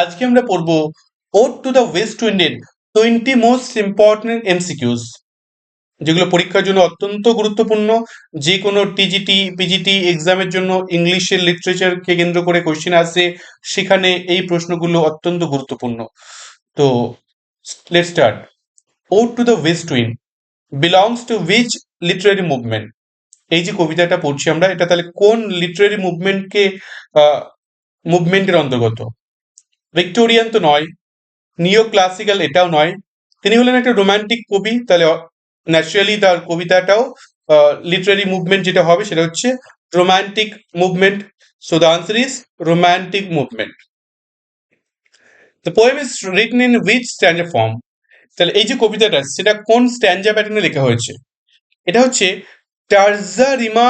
আজকে আমরা পড়ব ওট টু দ্য ওয়েস্ট উইন্ডের টোয়েন্টি মোস্ট ইম্পর্টেন্ট এমসিকিউস যেগুলো পরীক্ষার জন্য অত্যন্ত গুরুত্বপূর্ণ। যে কোনো টিজিটি পিজিটি এক্সামের জন্য ইংলিশের লিটারেচারকে কেন্দ্র করে কোশ্চেন আসে। সেখানে এই প্রশ্নগুলো অত্যন্ত গুরুত্বপূর্ণ। তো let start Ode to the West Wind belongs to which literary movement এই যে কবিতাটা পড়ছি আমরা, এটা তাহলে কোন লিটারেরি মুভমেন্টকে মুভমেন্টের অন্তর্গত? ভিক্টোরিয়ান তো নয় নিও ক্লাসিক্যাল এটাও নয়। তিনি হলেন একটা রোমান্টিক কবি, তাহলে ন্যাচারালি তার কবিতাটাও লিটারারি মুভমেন্ট যেটা হবে সেটা হচ্ছে romantic movement so the answer is romantic movement the poem is written in which standard form তাহলে এই যে কবিতাটা, সেটা কোন স্ট্যান্ডা প্যাটার্নে লেখা হয়েছে? এটা হচ্ছে টার্জা রিমা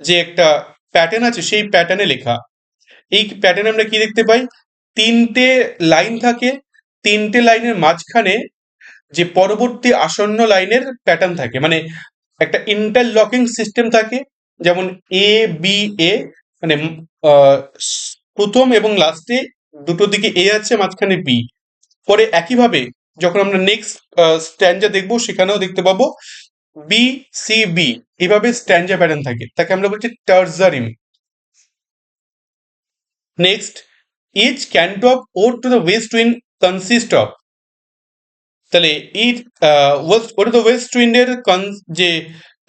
যে একটা প্যাটার্ন আছে, সেই প্যাটার্নে লেখা। এই প্যাটার্নে আমরা কি দেখতে পাই? তিনটে লাইন থাকে, তিনটে লাইনের মাঝখানে যে পরবর্তী আসন্ন লাইনের প্যাটার্ন থাকে। মানে একটা ইন্টারলকিং সিস্টেম থাকে, যেমন এ বি এ মানে প্রথম এবং লাস্টে দুটো দিকে এ আছে, মাঝখানে বি পরে একইভাবে যখন আমরা নেক্সট স্ট্যান্ডা দেখব, সেখানেও দেখতে পাবো বি সি বি এভাবে স্ট্যান্ডা প্যাটার্ন থাকে। তাকে আমরা বলছি terza rima next each canto of Ode to the West Wind consist of তাহলে এই ওয়েস্ট ওটা দ্য ওয়েস্ট উইন্ডের যে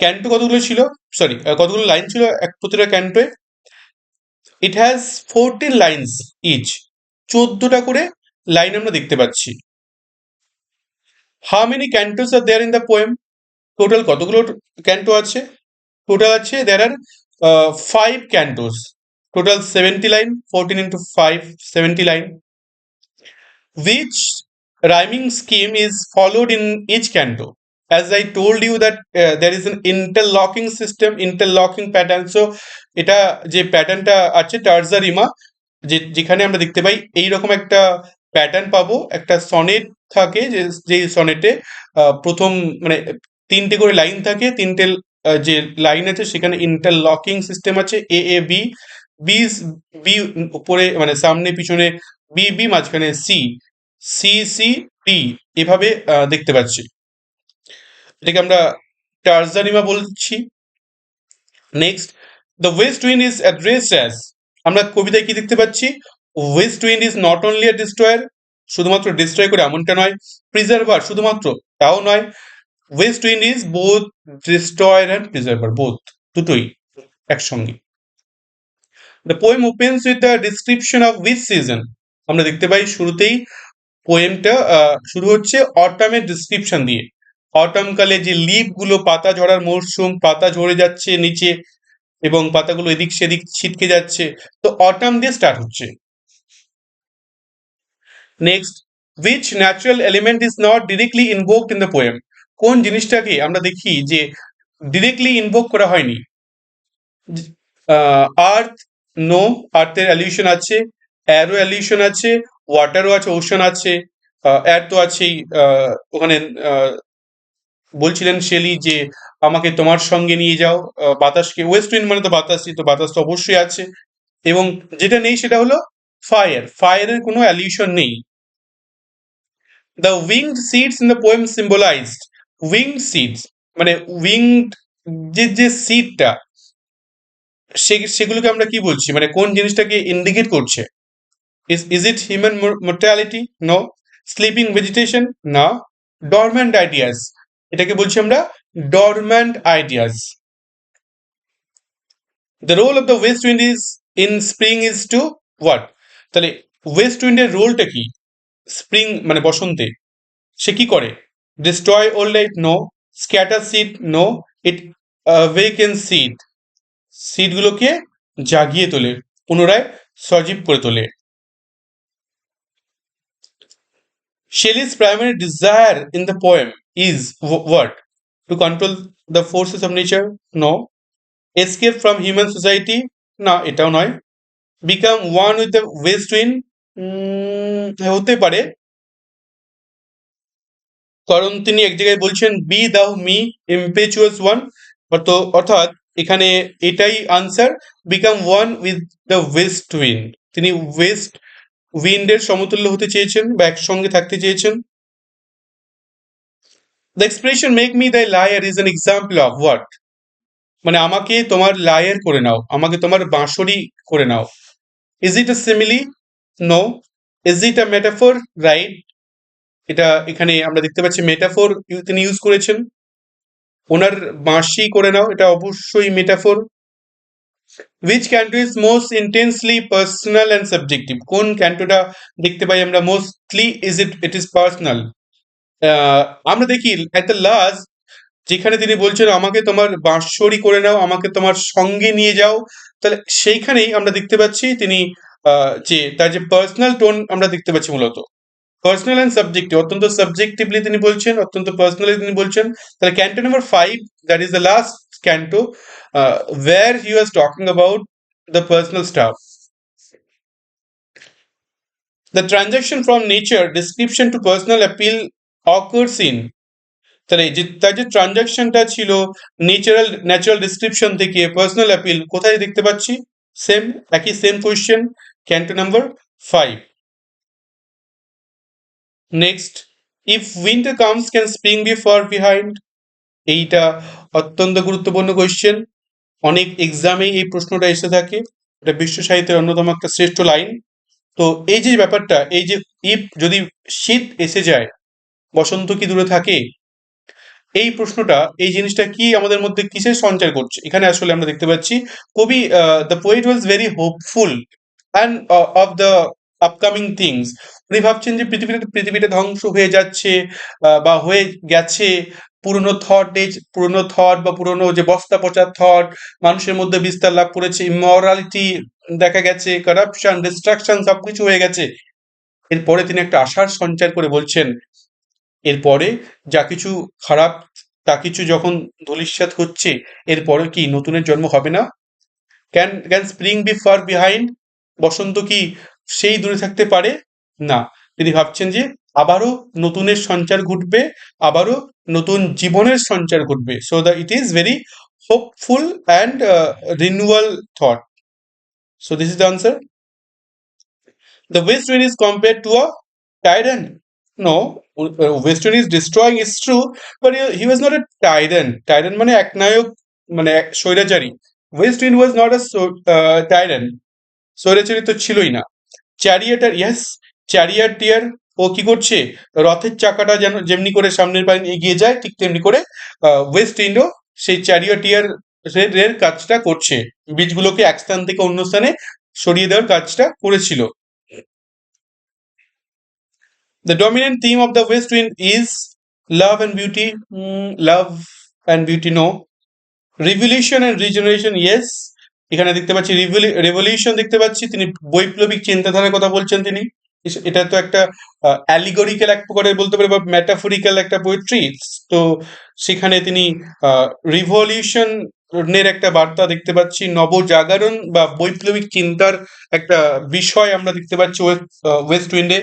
ক্যান্টো কতগুলো ছিল? সরি কতগুলো লাইন ছিল? এক প্রতিটা ক্যান্টোয়ে it has fourteen lines each চোদ্দটা করে লাইন আমরা দেখতে পাচ্ছি। How many cantos are there in the poem total কতগুলো ক্যান্টো আছে? টোটাল আছে there are five cantos total seventy line fourteen into five seventy line which rhyming scheme is followed in each canto? As i told you that uh, there is an interlocking system interlocking pattern. So এটা যে প্যাটার্নটা আছে টার্জারিমা যে যেখানে আমরা দেখতে পাই এইরকম একটা প্যাটার্ন পাবো একটা সনেট থাকে যে যে সনেটে প্রথম মানে তিনটে করে লাইন থাকে তিনটে যে লাইন আছে সেখানে ইন্টারলকিং সিস্টেম আছে A A B B B উপরে মানে সামনে, পিছনে বি বি মাঝখানে সি সি সি টি এভাবে দেখতে পাচ্ছি। এটাকে আমরা টার্জানিমা বলছি। Next the West Wind is address as আমরা কবিতায় কি দেখতে পাচ্ছি? West Wind is not only a destroyer শুধুমাত্র ডিস্ট্রয় করে এমনটা নয় প্রিজার্ভার শুধুমাত্র, তাও নয় West Wind is both destroyer and preserver both দুটোই একসঙ্গে। The poem opens with the description of with season আমরা দেখতে পাই শুরুতেই পোয়েমটা শুরু হচ্ছে অটামের ডিসক্রিপশন দিয়ে। অটাম কালে যে লিপগুলো পাতা ঝরার মরশুম পাতা ঝরে যাচ্ছে নিচে এবং পাতাগুলো এদিক সেদিক ছিটকে যাচ্ছে, তো অটাম দিয়ে স্টার্ট হচ্ছে। Next which natural element is not directly invoked in the poem কোন জিনিসটাকে আমরা দেখি যে ডিরেক্টলি ইনভোক করা হয়নি? আর্থ নো আর্থের অ্যালিউশন আছে অ্যারো অ্যালিউশন আছে ওয়াটারও আছে ওশন আছে এয়ার তো আছেই ওখানে বলছিলেন শেলি যে আমাকে তোমার সঙ্গে নিয়ে যাও বাতাসকে ওয়েস্ট উইন্ড মানে তো বাতাসই, তো বাতাস তো অবশ্যই আছে। এবং যেটা নেই সেটা হলো ফায়ার ফায়ারের কোনো অ্যালিউশন নেই। The winged seeds in the poem symbolized winged seeds মানে উইংড যে যে সিডটা সেগুলোকে আমরা কি বলছি? মানে কোন জিনিসটাকে ইন্ডিকেট করছে? Is is it human mortality no sleeping vegetation না ডরম্যান্ট আইডিয়াস এটাকে বলছি আমরা dormant ideas the role of the West Wind is in spring is to what তাহলে ওয়েস্ট উইন্ডের রোলটা কি? স্প্রিং মানে বসন্তে। সে কি করে? Destroy old life no scatter seed no it waken seed সিটগুলোকে জাগিয়ে তোলে, পুনরায় সজীব করে তোলে। Shelley's primary desire in the poem is what to control the forces of nature no escape from human society না, এটাও নয়। Become one with the West Wind হতে পারে। কারণ তিনি এক জায়গায় বলছেন বি দাও মি ইম্পেচুয়াস ওয়ান অর্থ, অর্থাৎ এখানে এটাই answer become one with the West Wind তিনি ওয়েস্ট উইন্ডের সমতুল্য হতে চেয়েছেন বা একসঙ্গে থাকতে চেয়েছেন। The expression make me the lyre is an example of what মানে আমাকে তোমার লায়ার করে নাও, আমাকে তোমার বাঁশরি করে নাও। Is it a simile no is it a metaphor right এটা এখানে আমরা দেখতে পাচ্ছি মেটাফোর তিনি ইউজ করেছেন। ওনার বাঁশি করে নাও, এটা অবশ্যই metaphor which canto is most intensely personal and subjective কোন ক্যান্টোটা দেখতে পাই আমরা mostly is it it is personal আমরা দেখি এট দ্য লাস্ট যেখানে তিনি বলছেন, আমাকে তোমার বাঁশরি করে নাও, আমাকে তোমার সঙ্গে নিয়ে যাও। তাহলে সেইখানেই আমরা দেখতে পাচ্ছি তিনি যে, তার যে পার্সোনাল টোন আমরা দেখতে পাচ্ছি মূলত। পার্সোনাল অ্যান্ড সাবজেক্টিভ অত্যন্ত সাবজেক্টিভলি তিনি বলছেন অত্যন্ত পার্সোনালি তিনি বলছেন তাহলে canto number five that is the last canto where he was talking about the personal stuff The transaction from nature, description to personal appeal occurs in তাহলে যে তার যে ট্রানজাকশনটা ছিল নেচারাল ন্যাচারাল ডিসক্রিপশন থেকে পার্সোনাল অ্যাপিল কোথায় দেখতে পাচ্ছি সেম একই same question canto number five next if winter comes can spring be far behind এইটা অত্যন্ত গুরুত্বপূর্ণ কোয়েশ্চেন অনেক এক্সামেই এই প্রশ্নটা এসে থাকে। এটা বিশ্ব সাহিত্যের অন্যতম একটা শ্রেষ্ঠ লাইন তো এই যে ব্যাপারটা, এই যে ইফ যদি শীত এসে যায়, বসন্ত কি দূরে থাকে? এই প্রশ্নটা, এই জিনিসটা কি আমাদের মধ্যে কিসের সঞ্চার করছে? এখানে আসলে আমরা দেখতে পাচ্ছি, কবি the poet was very hopeful and of the upcoming things উনি ভাবছেন যে পৃথিবীটা পৃথিবীটা ধ্বংস হয়ে যাচ্ছে বা হয়ে গেছে। পুরনো থট এই পুরনো থট বা পুরনো যে বস্তা পচা থট মানুষের মধ্যে বিস্তার লাভ করেছে ইমরালিটি দেখা গেছে কারাপশন ডিস্ট্রাকশন সবকিছু হয়ে গেছে। এরপরে তিনি একটা আশার সঞ্চার করে বলছেন, এরপরে যা কিছু খারাপ, তা কিছু যখন ধূলিসাৎ হচ্ছে, এরপরে কি নতুনের জন্ম হবে না? Can can spring be far behind বসন্ত কি সেই দূরে থাকতে পারে? না। তিনি ভাবছেন যে আবারও নতুনের সঞ্চার ঘটবে আবারও নতুন জীবনের সঞ্চার ঘটবে। So the it is very hopeful and renewal thought so this is the answer the West Wind is compare to a tyrant No, West destroying is true, but he, he was not a tyrant. Tyrant মানে একনায়ক মানে স্বৈরাচারী। West Wind was not a tyrant স্বৈরাচারী তো ছিলই না। চ্যারিয়াটার yes চ্যারিয়াটিয়ার ও কি করছে রথের চাকাটা যেন যেমনি করে সামনের পায়ে এগিয়ে যায় ঠিক তেমনি করে ওয়েস্ট ইন্ডো সেই চ্যারিয়াটিয়ার এর কাজটা করছে বীজগুলোকে এক স্থান থেকে অন্য স্থানে সরিয়ে দেওয়ার কাজটা করেছিল The dominant theme of the West Wind is love and beauty. Mm, love and beauty, no. Revolution and regeneration, yes. এখানে দেখতে পাচ্ছি রেভলিউশন দেখতে পাচ্ছি। তিনি বৈপ্লবিক চিন্তাধারার কথা বলছেন তিনি। এটা তো একটা অ্যালিগরিক্যাল এক প্রকারের বলতে পারে বা ম্যাটাফোরিক্যাল একটা পোয়েট্রি তো সেখানে তিনি রিভলিউশন এর একটা বার্তা দেখতে পাচ্ছি। নবজাগরণ বা বৈপ্লবিক চিন্তার একটা বিষয় আমরা দেখতে পাচ্ছি ওয়েস্ট উইন্ডে।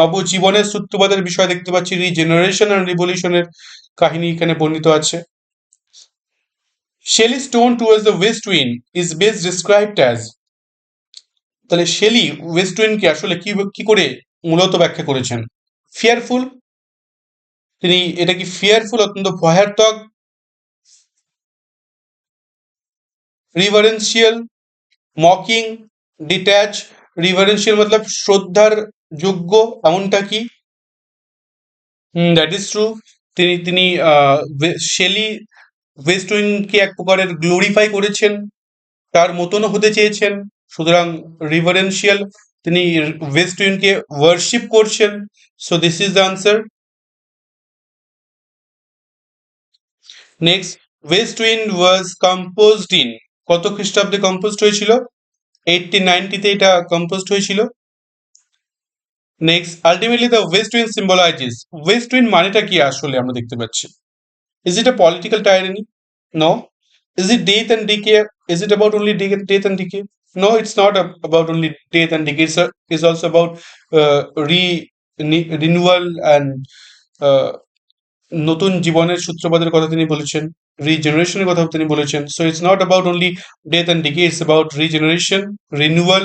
নবজীবনের সূত্রপাতের বিষয় দেখতে পাচ্ছি। রিজেনারেশন অ্যান্ড রিভলিউশনের কাহিনী এখানে বর্ণিত আছে। Shelley's tone towards the West Wind is best described as তাহলে শেলি ওয়েস্ট উইনকে আসলে কি কি করে মূলত ব্যাখ্যা করেছেন? ফিয়ারফুল তিনি এটা কি ফিয়ারফুল অত্যন্ত ভয়ার্থক রিভারেন্সিয়াল মকিং ডিট্যাচ রিভারেন্সিয়াল মতলব শ্রদ্ধার যোগ্য এমনটা কি? দ্যাট ইজ ট্রু তিনি তিনি শেলি ওয়েস্ট উইংকে এক প্রকারের গ্লোরিফাই করেছেন, তার মতনও হতে চেয়েছেন। সুতরাং রিভারেন্সিয়াল তিনি ওয়েস্ট উইংকে ওয়ার্শিপ করছেন। So this is the answer next West Wind was composed in কত খ্রিস্টাব্দে কম্পোজড হয়েছিল? এইটটি নাইনটিতে এটা কম্পোজড হয়েছিল। Next ultimately the West Wind symbolizes West Wind মানেটা কি আসলে আমরা দেখতে পাচ্ছি? is it a political tyranny no is it death and decay is it about only death and decay no it's not about only death and decay it's, a, it's also about uh, re renewal and uh, নতুন জীবনের সূত্রপাতের কথা তিনি বলেছেন রিজেনারেশনের কথা তিনি বলেছেন so it's not about only death and decay it's about regeneration renewal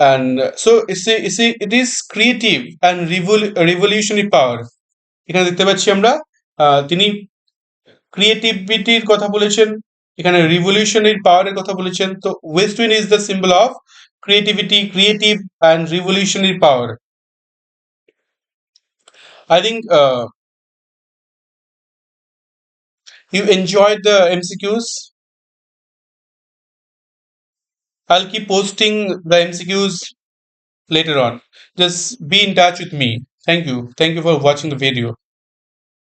and uh, so it's a, it's a, it is creative and revol- revolutionary power এখানে দেখতে পাচ্ছি আমরা আহ, তিনি ক্রিয়েটিভিটির কথা বলেছেন এখানে রিভলিউশনারি পাওয়ারের কথা বলেছেন তো west wind is the symbol of creativity creative and revolutionary power i think uh, you enjoyed the mcqs i'll keep posting the mcqs later on just be in touch with me thank you thank you for watching the video